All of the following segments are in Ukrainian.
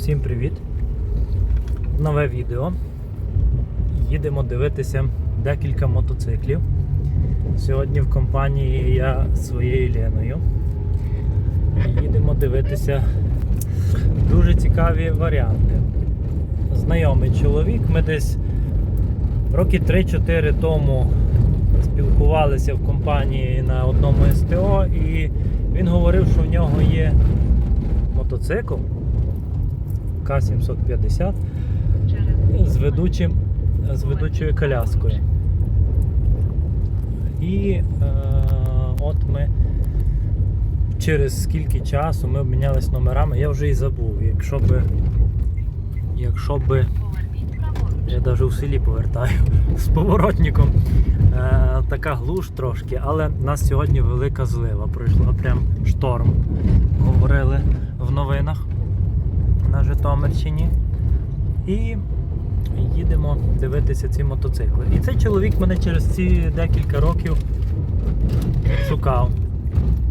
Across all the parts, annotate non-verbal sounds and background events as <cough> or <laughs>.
Всім привіт! Нове відео. Їдемо дивитися декілька мотоциклів. Сьогодні в компанії я зі своєю Леною. Їдемо дивитися дуже цікаві варіанти. Знайомий чоловік, ми десь роки 3-4 тому спілкувалися в компанії на одному СТО, і він говорив, що в нього є мотоцикл К-750 з, ведучим, з ведучою коляскою. І е, от ми через скільки часу ми обмінялись номерами, я вже і забув. Якщо би, якщо би я навіть у селі повертаю з поворотником. Е, така глуш трошки, але в нас сьогодні велика злива. Пройшла прям шторм. Говорили в новинах на Житомирщині. І їдемо дивитися ці мотоцикли. І цей чоловік мене через ці декілька років шукав.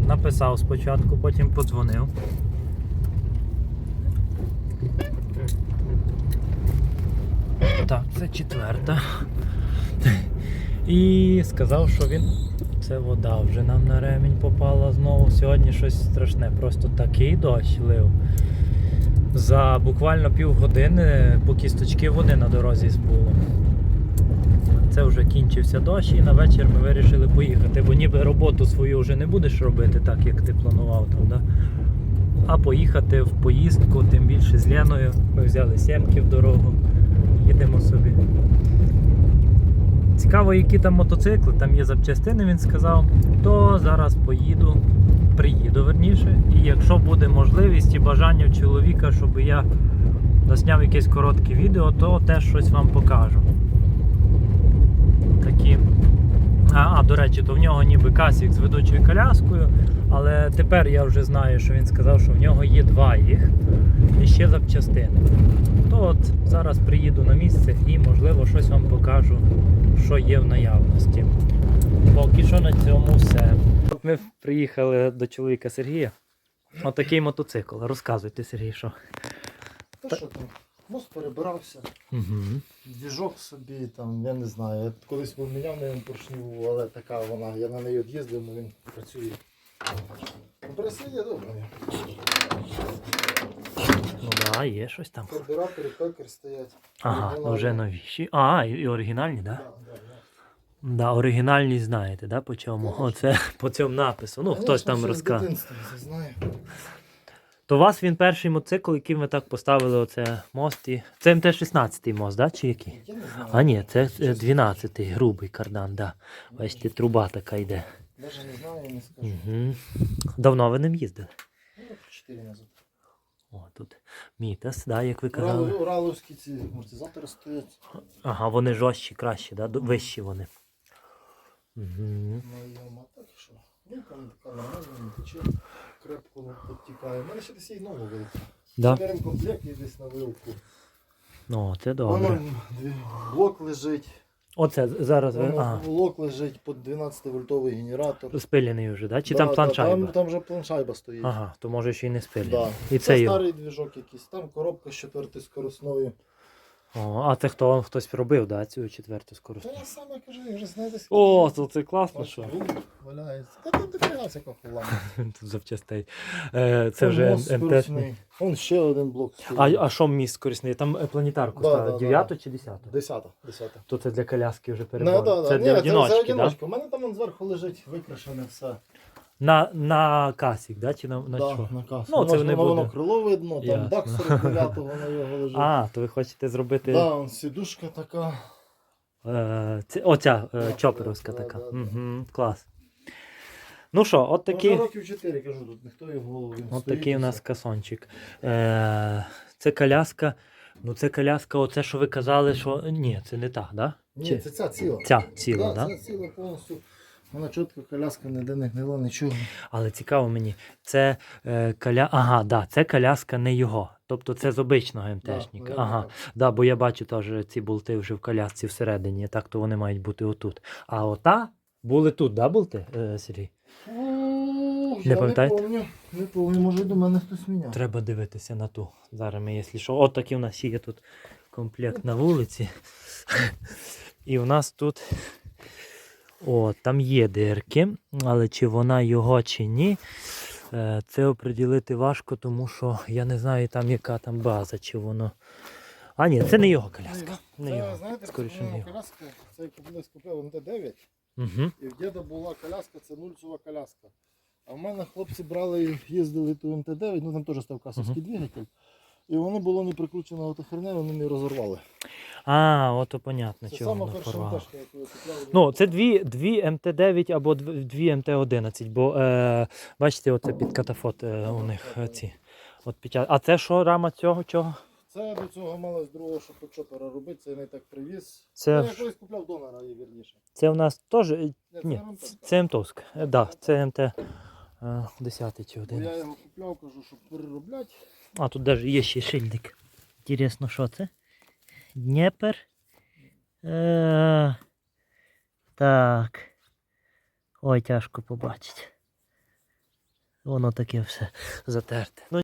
Написав спочатку, потім подзвонив. Так, це четверта. І сказав, що він. Це вода вже нам на ремінь попала знову. Сьогодні щось страшне. Просто такий дощ лив. За буквально півгодини по кісточки води на дорозі було. Це вже кінчився дощ і на вечір ми вирішили поїхати, бо ніби роботу свою вже не будеш робити так, як ти планував там, да? а поїхати в поїздку, тим більше з Леною. Ми взяли сімки в дорогу, їдемо собі. Цікаво, які там мотоцикли, там є запчастини, він сказав, то зараз поїду, приїду верніше. І якщо буде можливість і бажання чоловіка, щоб я засняв якесь коротке відео, то теж щось вам покажу. Такі. А, а, до речі, то в нього ніби касік з ведучою коляскою, але тепер я вже знаю, що він сказав, що в нього є два їх і ще запчастини. То от зараз приїду на місце і можливо щось вам покажу, що є в наявності. Поки що на цьому все. Ми приїхали до чоловіка Сергія. Отакий мотоцикл. Розказуйте, Сергій, що. Та що там? Мост перебирався, Угу. двіжок собі, там, я не знаю. Я колись поміняв на ньому поршню, але така вона, я на неї від'їздив, але він працює. Працює добре. Ну так, да, є щось там. Карбюратори, пекер стоять. Ага, Оригінальні. вже новіші. А, і і оригінальні, так? Да? Да, да, да. Оригінальність знаєте, да, по чому? Оце по цьому напису. Ну, хтось там розказує. То у вас він перший мотоцикл, який ви так поставили оце мост і. Це МТ-16 мост, да? Чи який? Я не знаю. А ні, це 12-й, грубий кардан, да. Бачите, труба така йде. Навіть не знаю, я не скажу. Угу. Давно ви ним їздили? Ну, чотири назад. О, тут Мітас, да, як ви казали. Урали, ураловські ці амортизатори стоять. Ага, вони жорстчі, кращі, да? до- вищі вони. Угу. На так що. Ну, там така нормальна, не тече, крепко підтікає. У мене ще десь є нового вилка. Да? Беремо комплект і десь на вилку. О, це добре. Воно блок лежить. Оце зараз ви. Воно Ага. блок лежить під 12 вольтовий генератор. Спилений вже, да? Чи там планшайба? Там, там вже планшайба стоїть. Ага, то може ще й не спилений. Да. І це це його. старий двіжок якийсь. Там коробка з четвертою скоросною. О, а це хто вам хтось робив, да, цю четверту Та я сам я кажу, я вже знаю. О, то це класно, що валяється. Та там дофіга всякого хула. <laughs> тут запчастей. Е, це вже МТ. скоростний. Вон ще один блок. А, а що міст корисний? Там е, планетарку Да, ставили, да, 9 да. чи 10? Десята. Десята. То це для коляски вже Ну, перебор. да, да. Це Ні, для це, одиночки, так? Да? У мене там вон зверху лежить викрашене все. На, на касік, да? чи на, на да, що? на касу. Ну, це ж- не воно, воно крило видно, там Ясно. бак 49 воно його лежить. <laughs> А, то ви хочете зробити Да, сідушка така. е, ці- оця е, Да, чоперовська да, така. да, да. Угу, клас. Ну що, от Такі... такі. років 4, кажу, тут ніхто його він От такий у нас касончик. Е, це коляска. Ну, це коляска, оце, що ви казали, що. Ні, це не та, да? Ні, Чи- це ця ціла. Ця ціла, да, да? Ця ціла повністю. Вона чітко коляска ніде не гнила, нічого. Але цікаво мені, це е, коля... Ага, да, це коляска не його. Тобто це з обичного МТшника. Да, ага. Да, бо я бачу теж ці болти вже в колясці всередині, так то вони мають бути отут. А ота були тут, да, болти, е, Сергій? О, Я пам'ятаєте? Не помню, не помню, може до мене хтось міняв. Треба дивитися на ту. Зараз ми, якщо що. От такий у нас є тут комплект на вулиці. <laughs> І у нас тут. О, там є дирки, але чи вона його, чи ні. е, Це оприділити важко, тому що я не знаю там яка там база, чи воно. А ні, це не його коляска. Не Це, його. знаєте, Скоріше це не його. коляска, це як колись купив МТ-9, Угу. і в діда була коляска, це нульцова коляска. А в мене хлопці брали, їздили ту МТ-9, ну там теж став касовський двигатель. І воно було не прикручено автохерня, вони не розорвали. А, ото понятно, Це чого сама воно перша порвало. МТшка, яку я купляв. Ну, це дві, дві МТ-9 або дв- дві МТ-11, бо е, бачите, оце під катафот е, у них е, ці. От печат... А це що рама цього чого? Це до цього мало з другого шопочопера робити, це я не так привіз. Це, Ну, я колись купляв донора, і вірніше. це у нас теж. е, Ні, Ні, це це МТовськ. Так, да, це МТ е, 10 чи Бо 11. я його купляв, кажу, щоб переробляти. А тут навіть є ще шильдик. Інтересно, що це? Дніпер. Е, так. Ой, тяжко побачити. Воно таке все затерте. Ну,